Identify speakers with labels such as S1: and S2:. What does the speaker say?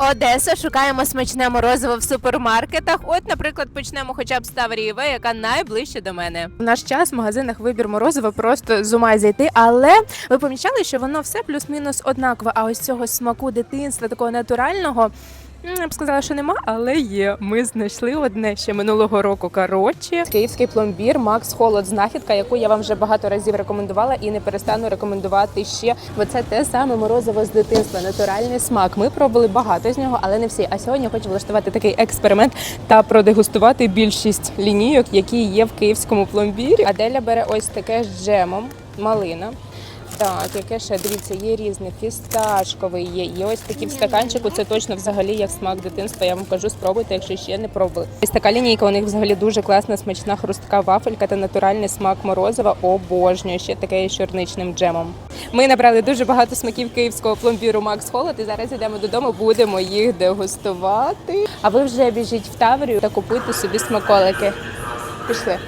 S1: Одеса, шукаємо смачне морозиво в супермаркетах. От, наприклад, почнемо хоча б з Таврієва, яка найближче до мене. В наш час в магазинах вибір морозива просто з ума зайти, Але ви помічали, що воно все плюс-мінус однакове. А ось цього смаку дитинства, такого натурального. Я б сказала, що нема, але є. Ми знайшли одне ще минулого року. Коротше, київський пломбір Макс Холод знахідка, яку я вам вже багато разів рекомендувала і не перестану рекомендувати ще. Бо це те саме морозиво з дитинства, натуральний смак. Ми пробували багато з нього, але не всі. А сьогодні хочу влаштувати такий експеримент та продегустувати більшість лінійок, які є в київському пломбірі. Аделя бере ось таке з джемом, малина. Так, яке ще дивіться, є різне, фісташковий є. Є ось такі в стаканчику. Це точно взагалі як смак дитинства. Я вам кажу, спробуйте, якщо ще не пробували. Ось така лінійка. У них взагалі дуже класна, смачна хрустка вафелька та натуральний смак морозива. Обожнюю. Ще таке з чорничним джемом. Ми набрали дуже багато смаків київського пломбіру Макс Холод. І зараз йдемо додому, будемо їх дегустувати. А ви вже біжіть в Таврію та купуйте собі смаколики. Пішли.